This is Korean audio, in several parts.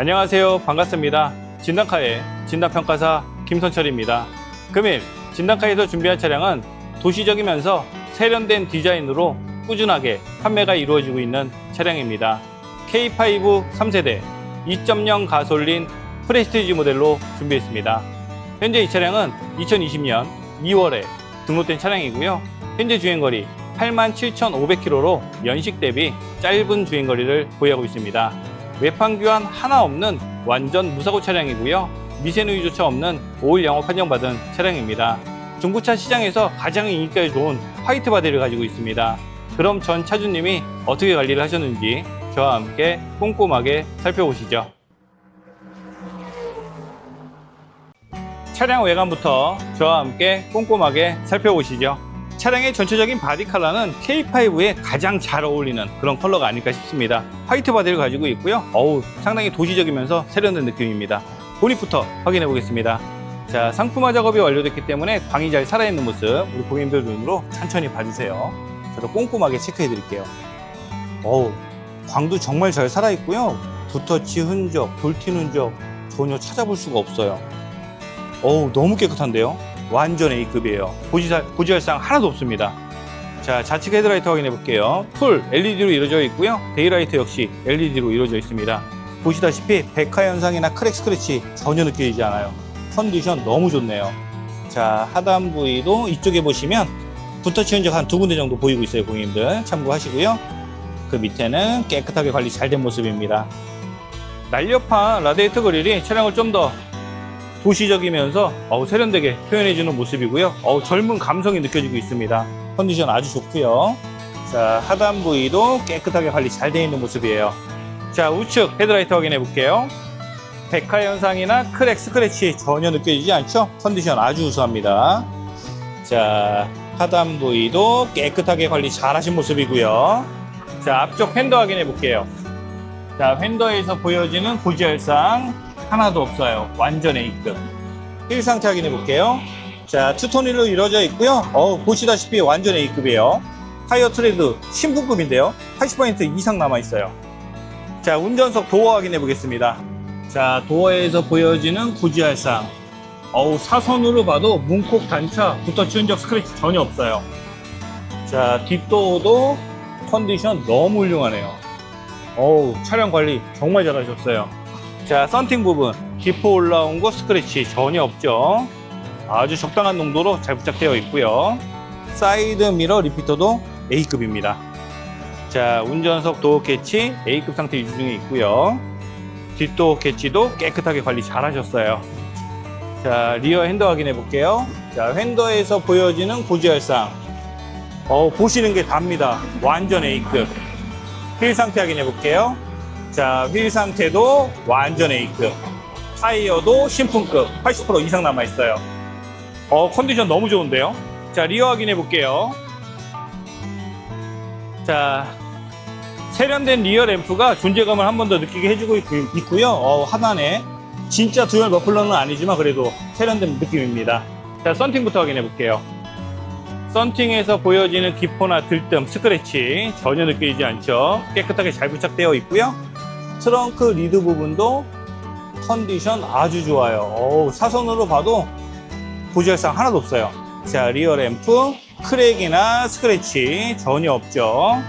안녕하세요. 반갑습니다. 진단카의 진단평가사 김선철입니다. 금일 진단카에서 준비한 차량은 도시적이면서 세련된 디자인으로 꾸준하게 판매가 이루어지고 있는 차량입니다. K5 3세대 2.0 가솔린 프레스티지 모델로 준비했습니다. 현재 이 차량은 2020년 2월에 등록된 차량이고요. 현재 주행거리 87,500km로 연식 대비 짧은 주행거리를 보유하고 있습니다. 외판 교환 하나 없는 완전 무사고 차량이고요. 미세누이조차 없는 5일 영업 판정받은 차량입니다. 중고차 시장에서 가장 인기가 좋은 화이트 바디를 가지고 있습니다. 그럼 전 차주님이 어떻게 관리를 하셨는지 저와 함께 꼼꼼하게 살펴보시죠. 차량 외관부터 저와 함께 꼼꼼하게 살펴보시죠. 차량의 전체적인 바디 컬러는 K5에 가장 잘 어울리는 그런 컬러가 아닐까 싶습니다. 화이트 바디를 가지고 있고요. 어우, 상당히 도시적이면서 세련된 느낌입니다. 보닛부터 확인해 보겠습니다. 자, 상품화 작업이 완료됐기 때문에 광이 잘 살아있는 모습 우리 고객님들 눈으로 천천히 봐주세요. 저도 꼼꼼하게 체크해 드릴게요. 어우, 광도 정말 잘 살아있고요. 붓터치 흔적, 돌튄 흔적 전혀 찾아볼 수가 없어요. 어우, 너무 깨끗한데요? 완전 A급이에요. 고지사, 고지혈상 하나도 없습니다. 자, 좌측 헤드라이트 확인해 볼게요. 풀 LED로 이루어져 있고요. 데이라이트 역시 LED로 이루어져 있습니다. 보시다시피 백화 현상이나 크랙 스크래치 전혀 느껴지지 않아요. 컨디션 너무 좋네요. 자, 하단 부위도 이쪽에 보시면 붓터치 흔적 한 두 군데 정도 보이고 있어요, 고객님들. 참고하시고요. 그 밑에는 깨끗하게 관리 잘 된 모습입니다. 날렵한 라디에이터 그릴이 차량을 좀더 도시적이면서 어우, 세련되게 표현해주는 모습이고요. 어우, 젊은 감성이 느껴지고 있습니다. 컨디션 아주 좋고요. 자, 하단 부위도 깨끗하게 관리 잘 되어 있는 모습이에요. 자, 우측 헤드라이트 확인해 볼게요. 백화 현상이나 크랙 스크래치 전혀 느껴지지 않죠? 컨디션 아주 우수합니다. 자, 하단 부위도 깨끗하게 관리 잘 하신 모습이고요. 자, 앞쪽 팬더 확인해 볼게요. 자, 팬더에서 보여지는 고지혈상 하나도 없어요. 완전 A급. 휠 상태 확인해 볼게요. 자, 투톤으로 이루어져 있고요. 어, 보시다시피 완전 A급이에요. 타이어 트레드 신품급인데요. 80% 이상 남아 있어요. 자, 운전석 도어 확인해 보겠습니다. 자, 도어에서 보여지는 고지혈상. 어우, 사선으로 봐도 문콕 단차, 붓터치 흔적 스크래치 전혀 없어요. 자, 뒷도어도 컨디션 너무 훌륭하네요. 어우, 차량 관리 정말 잘하셨어요. 자, 썬팅 부분. 기포 올라온 거 스크래치 전혀 없죠. 아주 적당한 농도로 잘 부착되어 있고요. 사이드 미러 리피터도 A급입니다. 자, 운전석 도어 캐치 A급 상태 유지 중에 있고요. 뒷도어 캐치도 깨끗하게 관리 잘 하셨어요. 자, 리어 핸더 확인해 볼게요. 자, 핸더에서 보여지는 고지혈상. 어, 보시는 게 답니다. 완전 A급. 휠 상태 확인해 볼게요. 자, 휠 상태도 완전 A급. 타이어도 신품급. 80% 이상 남아 있어요. 어, 컨디션 너무 좋은데요? 자, 리어 확인해 볼게요. 자, 세련된 리어 램프가 존재감을 한 번 더 느끼게 해주고 있- 있고요. 어, 하단에 진짜 듀얼 머플러는 아니지만 그래도 세련된 느낌입니다. 자, 썬팅부터 확인해 볼게요. 썬팅에서 보여지는 기포나 들뜸, 스크래치 전혀 느껴지지 않죠. 깨끗하게 잘 부착되어 있고요. 트렁크 리드 부분도 컨디션 아주 좋아요. 어우, 사선으로 봐도 고지혈상 하나도 없어요. 자, 리어 램프, 크랙이나 스크래치 전혀 없죠.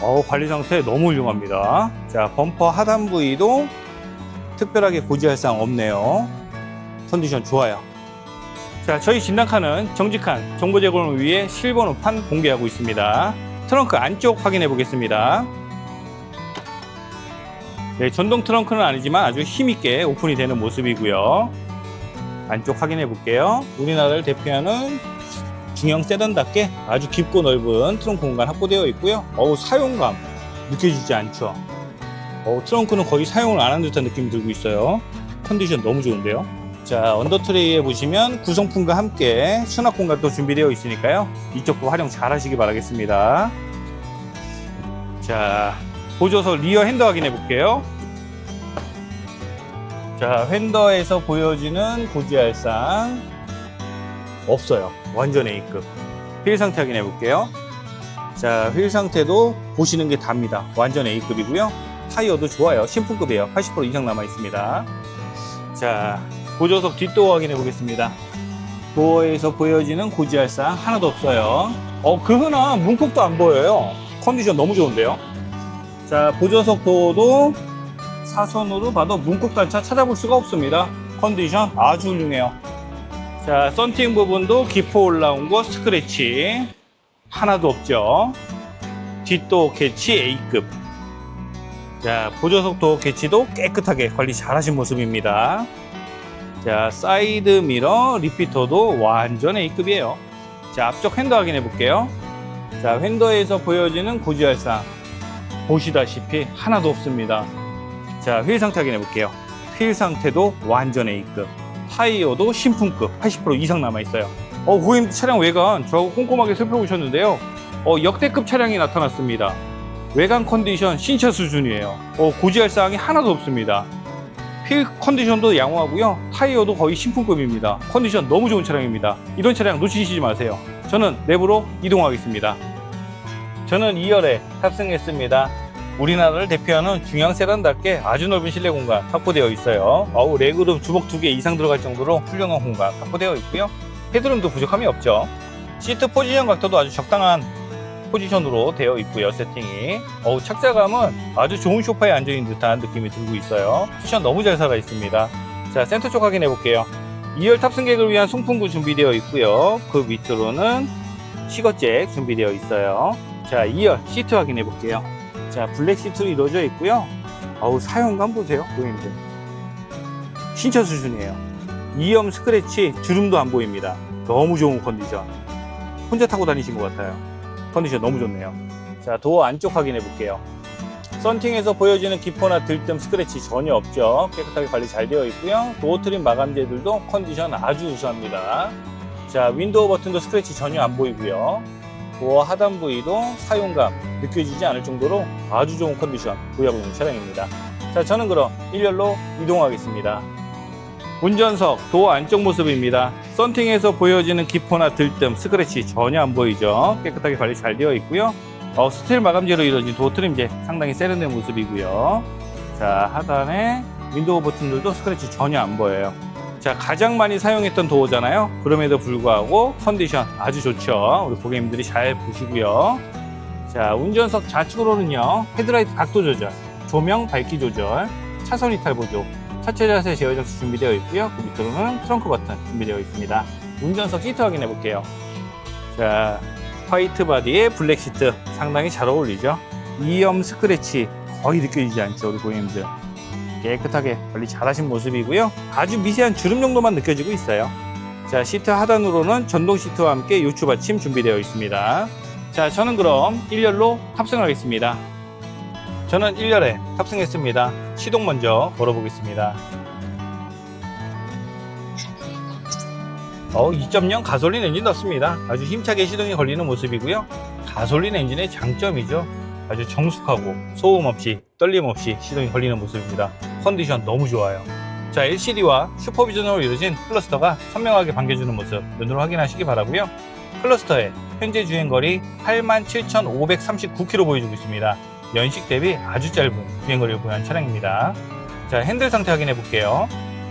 어우, 관리 상태 너무 훌륭합니다. 자, 범퍼 하단 부위도 특별하게 고지혈상 없네요. 컨디션 좋아요. 자, 저희 진단카는 정직한 정보 제공을 위해 실버 노판 공개하고 있습니다. 트렁크 안쪽 확인해 보겠습니다. 네, 전동 트렁크는 아니지만 아주 힘있게 오픈이 되는 모습이고요. 안쪽 확인해 볼게요. 우리나라를 대표하는 중형 세단답게 아주 깊고 넓은 트렁크 공간 확보되어 있고요. 어우, 사용감 느껴지지 않죠. 어우, 트렁크는 거의 사용을 안 한 듯한 느낌이 들고 있어요. 컨디션 너무 좋은데요. 자, 언더 트레이에 보시면 구성품과 함께 수납 공간도 준비되어 있으니까요. 이쪽도 활용 잘 하시기 바라겠습니다. 자, 보조석 리어 핸더 확인해 볼게요. 자, 핸더에서 보여지는 고지혈상 없어요. 완전 A급. 휠 상태 확인해 볼게요. 자, 휠 상태도 보시는 게 답니다. 완전 A급이고요. 타이어도 좋아요. 신품급이에요. 80% 이상 남아 있습니다. 자, 보조석 뒷도어 확인해 보겠습니다. 도어에서 보여지는 고지할상 하나도 없어요. 어, 그 흔한 문콕도 안 보여요. 컨디션 너무 좋은데요. 자, 보조석 도어도 사선으로 봐도 문콕 단차 찾아볼 수가 없습니다. 컨디션 아주 훌륭해요. 자, 썬팅 부분도 기포 올라온 거 스크래치 하나도 없죠. 뒷도 개치 A급. 자, 보조석 도어 개치도 깨끗하게 관리 잘하신 모습입니다. 자, 사이드 미러 리피터도 완전 A급이에요. 자, 앞쪽 핸더 확인해 볼게요. 자, 핸더에서 보여지는 고지할상 보시다시피 하나도 없습니다. 자, 휠 상태 확인해 볼게요. 휠 상태도 완전 A급. 타이어도 신품급 80% 이상 남아 있어요. 어, 고객님 차량 외관 저하고 꼼꼼하게 살펴보셨는데요. 어, 역대급 차량이 나타났습니다. 외관 컨디션 신차 수준이에요. 어, 고지할 사항이 하나도 없습니다. 휠 컨디션도 양호하고요. 타이어도 거의 신품급입니다. 컨디션 너무 좋은 차량입니다. 이런 차량 놓치시지 마세요. 저는 내부로 이동하겠습니다. 저는 2열에 탑승했습니다. 우리나라를 대표하는 중형 세단답게 아주 넓은 실내 공간 확보되어 있어요. 어우, 레그룸 주먹 두 개 이상 들어갈 정도로 훌륭한 공간 확보되어 있고요. 헤드룸도 부족함이 없죠. 시트 포지션 각도도 아주 적당한 포지션으로 되어 있고요, 세팅이. 어우, 착자감은 아주 좋은 소파에 앉아있는 듯한 느낌이 들고 있어요. 쿠션 너무 잘 살아 있습니다. 자, 센터 쪽 확인해 볼게요. 2열 탑승객을 위한 송풍구 준비되어 있고요. 그 밑으로는 시거잭 준비되어 있어요. 자, 2열 시트 확인해 볼게요. 자, 블랙 시트로 이루어져 있고요. 어우, 사용감 보세요, 고객님들. 신차 수준이에요. 2염 스크래치 주름도 안 보입니다. 너무 좋은 컨디션. 혼자 타고 다니신 것 같아요. 컨디션 너무 좋네요. 자, 도어 안쪽 확인해 볼게요. 썬팅에서 보여지는 기포나 들뜸 스크래치 전혀 없죠. 깨끗하게 관리 잘 되어 있고요. 도어 트림 마감재들도 컨디션 아주 우수합니다. 자, 윈도우 버튼도 스크래치 전혀 안 보이고요. 도어 하단 부위도 사용감 느껴지지 않을 정도로 아주 좋은 컨디션 보유하고 있는 차량입니다. 자, 저는 그럼 1열로 이동하겠습니다. 운전석 도어 안쪽 모습입니다. 썬팅에서 보여지는 기포나 들뜸, 스크래치 전혀 안 보이죠. 깨끗하게 관리 잘 되어 있고요. 어, 스틸 마감재로 이루어진 도어 트림재 상당히 세련된 모습이고요. 자, 하단에 윈도우 버튼들도 스크래치 전혀 안 보여요. 자, 가장 많이 사용했던 도어잖아요. 그럼에도 불구하고 컨디션 아주 좋죠. 우리 고객님들이 잘 보시고요. 자, 운전석 좌측으로는요. 헤드라이트 각도 조절, 조명 밝기 조절, 차선 이탈 보조, 차체 자세 제어 장치 준비되어 있고요. 그 밑으로는 트렁크 버튼 준비되어 있습니다. 운전석 시트 확인해 볼게요. 자, 화이트 바디에 블랙 시트 상당히 잘 어울리죠. 2염 스크래치 거의 느껴지지 않죠, 우리 고객님들. 깨끗하게 관리 잘하신 모습이고요. 아주 미세한 주름 정도만 느껴지고 있어요. 자, 시트 하단으로는 전동 시트와 함께 요추 받침 준비되어 있습니다. 자, 저는 그럼 1열로 탑승하겠습니다. 저는 1열에 탑승했습니다. 시동 먼저 걸어보겠습니다. 어, 2.0 가솔린 엔진 넣습니다. 아주 힘차게 시동이 걸리는 모습이고요. 가솔린 엔진의 장점이죠. 아주 정숙하고 소음 없이 떨림 없이 시동이 걸리는 모습입니다. 컨디션 너무 좋아요. 자, LCD와 슈퍼비전으로 이루어진 클러스터가 선명하게 반겨주는 모습 눈으로 확인하시기 바라고요. 클러스터의 현재 주행거리 87,539km 보여주고 있습니다. 연식 대비 아주 짧은 주행거리를 보유한 차량입니다. 자, 핸들 상태 확인해 볼게요.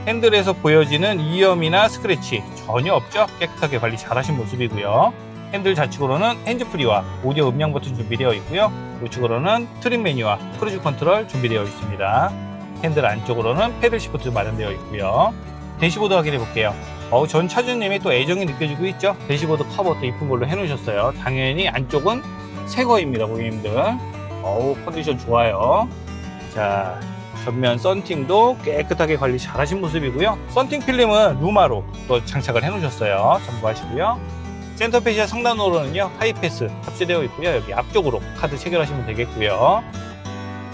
핸들에서 보여지는 2염이나 스크래치 전혀 없죠? 깨끗하게 관리 잘하신 모습이고요. 핸들 좌측으로는 핸즈프리와 오디오 음량 버튼 준비되어 있고요. 우측으로는 트림 메뉴와 크루즈 컨트롤 준비되어 있습니다. 핸들 안쪽으로는 패들 시프트 마련되어 있고요. 대시보드 확인해 볼게요. 어우, 전 차주님이 또 애정이 느껴지고 있죠? 대시보드 커버 도 이쁜 걸로 해놓으셨어요. 당연히 안쪽은 새 거입니다, 고객님들. 어우, 컨디션 좋아요. 자, 전면 썬팅도 깨끗하게 관리 잘 하신 모습이고요. 썬팅 필름은 루마로 또 장착을 해 놓으셨어요. 참고하시고요. 센터페시아 상단으로는요, 하이패스 탑재되어 있고요. 여기 앞쪽으로 카드 체결하시면 되겠고요.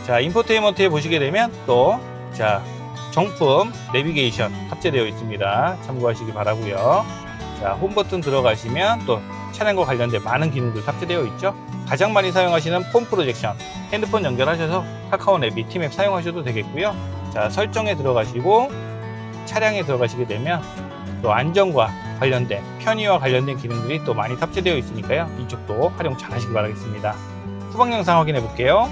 자, 인포테인먼트에 보시게 되면 또, 자, 정품 내비게이션 탑재되어 있습니다. 참고하시기 바라고요. 자, 홈 버튼 들어가시면 또 차량과 관련된 많은 기능들 탑재되어 있죠. 가장 많이 사용하시는 폰 프로젝션, 핸드폰 연결하셔서 카카오 내비 티맵 사용하셔도 되겠고요. 자, 설정에 들어가시고 차량에 들어가시게 되면 또 안전과 관련된 편의와 관련된 기능들이 또 많이 탑재되어 있으니까요. 이쪽도 활용 잘 하시기 바라겠습니다. 후방 영상 확인해 볼게요.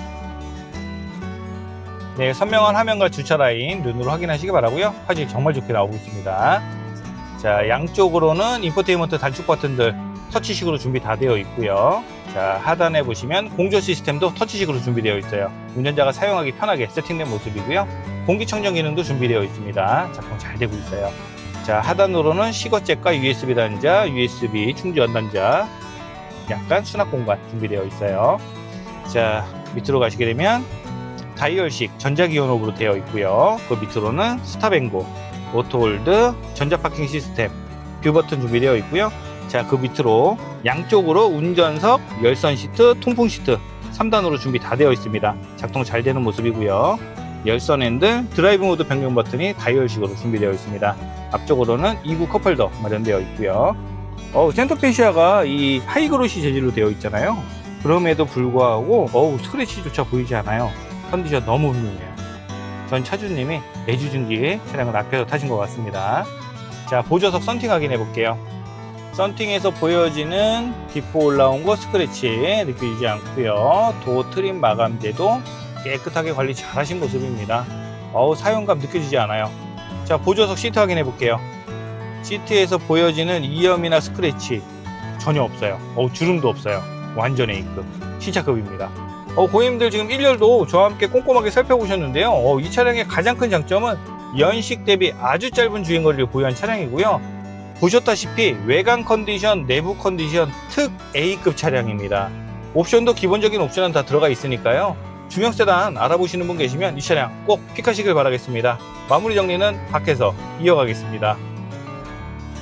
네, 선명한 화면과 주차 라인 눈으로 확인하시기 바라고요. 화질 정말 좋게 나오고 있습니다. 자, 양쪽으로는 인포테인먼트 단축 버튼들 터치식으로 준비 다 되어 있고요. 자, 하단에 보시면 공조 시스템도 터치식으로 준비되어 있어요. 운전자가 사용하기 편하게 세팅된 모습이고요. 공기청정 기능도 준비되어 있습니다. 작동 잘 되고 있어요. 자, 하단으로는 시거잭과 USB 단자, USB 충전 단자, 약간 수납 공간 준비되어 있어요. 자, 밑으로 가시게 되면 다이얼식 전자기어노브로 되어 있고요. 그 밑으로는 스탑앤고, 오토홀드, 전자파킹 시스템, 뷰 버튼 준비되어 있고요. 자, 그 밑으로 양쪽으로 운전석, 열선 시트, 통풍 시트 3단으로 준비 다 되어 있습니다. 작동 잘 되는 모습이고요. 열선 핸들, 드라이브 모드 변경 버튼이 다이얼식으로 준비되어 있습니다. 앞쪽으로는 2구 컵홀더 마련되어 있고요. 어, 센터페시아가 이 하이그로시 재질로 되어 있잖아요. 그럼에도 불구하고 어우 스크래치조차 보이지 않아요. 컨디션 너무 훌륭해요. 전 차주님이 애주중기에 차량을 아껴서 타신 것 같습니다. 자 보조석 썬팅 확인해 볼게요. 썬팅에서 보여지는 기포 올라온 거 스크래치 느껴지지 않고요. 도 트림 마감재도 깨끗하게 관리 잘 하신 모습입니다. 어우 사용감 느껴지지 않아요. 자 보조석 시트 확인해 볼게요. 시트에서 보여지는 이염이나 스크래치 전혀 없어요. 어 주름도 없어요. 완전 A급 신차급입니다. 어, 고객님들 지금 1열도 저와 함께 꼼꼼하게 살펴보셨는데요. 어, 이 차량의 가장 큰 장점은 연식 대비 아주 짧은 주행거리를 보유한 차량이고요. 보셨다시피 외관 컨디션, 내부 컨디션 특 A급 차량입니다. 옵션도 기본적인 옵션은 다 들어가 있으니까요. 중형 세단 알아보시는 분 계시면 이 차량 꼭 픽하시길 바라겠습니다. 마무리 정리는 밖에서 이어가겠습니다.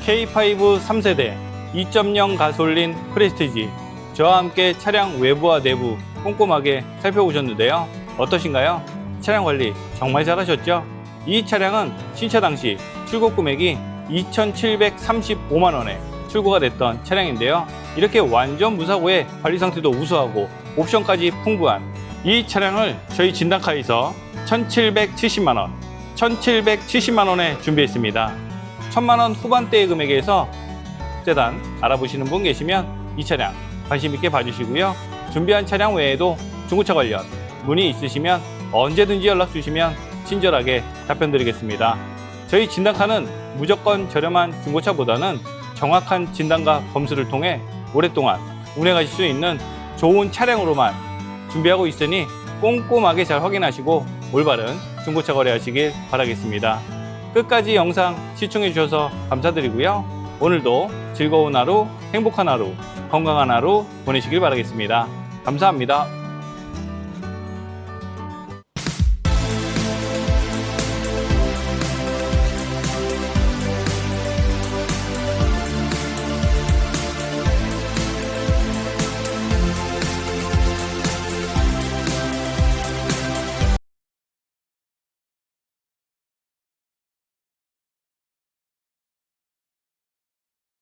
K5 3세대 2.0 가솔린 프레스티지 저와 함께 차량 외부와 내부 꼼꼼하게 살펴보셨는데요. 어떠신가요? 차량 관리 정말 잘하셨죠? 이 차량은 신차 당시 출고 금액이 2,735만 원에 출고가 됐던 차량인데요. 이렇게 완전 무사고에 관리 상태도 우수하고 옵션까지 풍부한 이 차량을 저희 진단카에서 1,770만 원, 1,770만 원에 준비했습니다. 1,000만 원 후반대의 금액에서 세단 알아보시는 분 계시면 이 차량 관심 있게 봐주시고요. 준비한 차량 외에도 중고차 관련 문의 있으시면 언제든지 연락 주시면 친절하게 답변 드리겠습니다. 저희 진단카는 무조건 저렴한 중고차보다는 정확한 진단과 검수를 통해 오랫동안 운행하실 수 있는 좋은 차량으로만 준비하고 있으니 꼼꼼하게 잘 확인하시고 올바른 중고차 거래하시길 바라겠습니다. 끝까지 영상 시청해 주셔서 감사드리고요. 오늘도 즐거운 하루, 행복한 하루, 건강한 하루 보내시길 바라겠습니다. 감사합니다.